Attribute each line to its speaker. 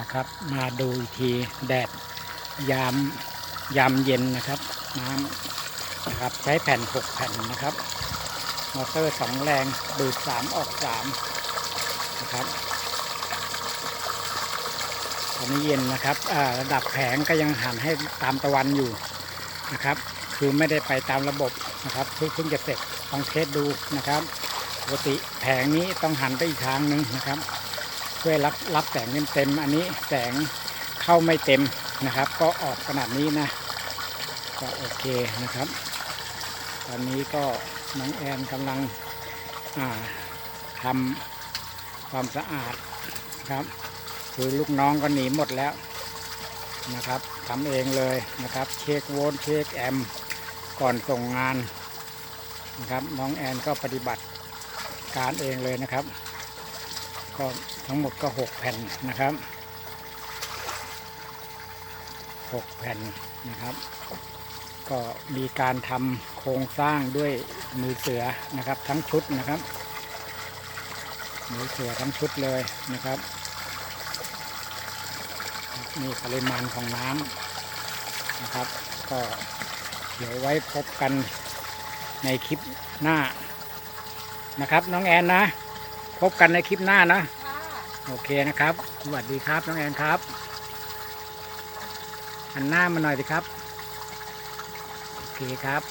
Speaker 1: นะครับ มาดูอีกทีแดดยามยามเย็นนะครับ น้ำนะครับใช้แผ่นหกแผ่นนะครับมอเตอร์สองแรงดูดสามออกสามนะครับตอนนี้เย็นนะครับระดับแผงก็ยังหันให้ตามตะวันอยู่นะครับ คือไม่ได้ไปตามระบบนะครับเพิ่งจะเสร็จลองเทสดูนะครับปกติแผงนี้ต้องหันไปอีกทางหนึ่งนะครับ เพื่อรับรับแสงเต็มๆอันนี้แสงเข้าไม่เต็มนะครับ ก็ออกขนาดนี้นะ ก็โอเคนะครับ ตอนนี้ก็น้องแอนกำลังทำความสะอาดครับ คือลูกน้องก็หนีหมดแล้วนะครับทำเองเลยนะครับ เช็คโวลต์เช็คแอมก่อนส่งงานนะครับน้องแอนก็ปฏิบัติการเองเลยนะครับ ก็ทั้งหมดก็หกแผ่นนะครับหกแผ่นนะครับ ก็มีการทำโครงสร้างด้วยมือเสือนะครับ ทั้งชุดนะครับ มือเสือทั้งชุดเลยนะครับนี่ปริมาณของน้ำนะครับ ก็เดี๋ยวไว้พบกันในคลิปหน้านะครับ น้องแอนนะ พบกันในคลิปหน้านะ โอเคนะครับ สวัสดีครับน้องแอนครับหันหน้ามาหน่อยสิครับ โอเคครับ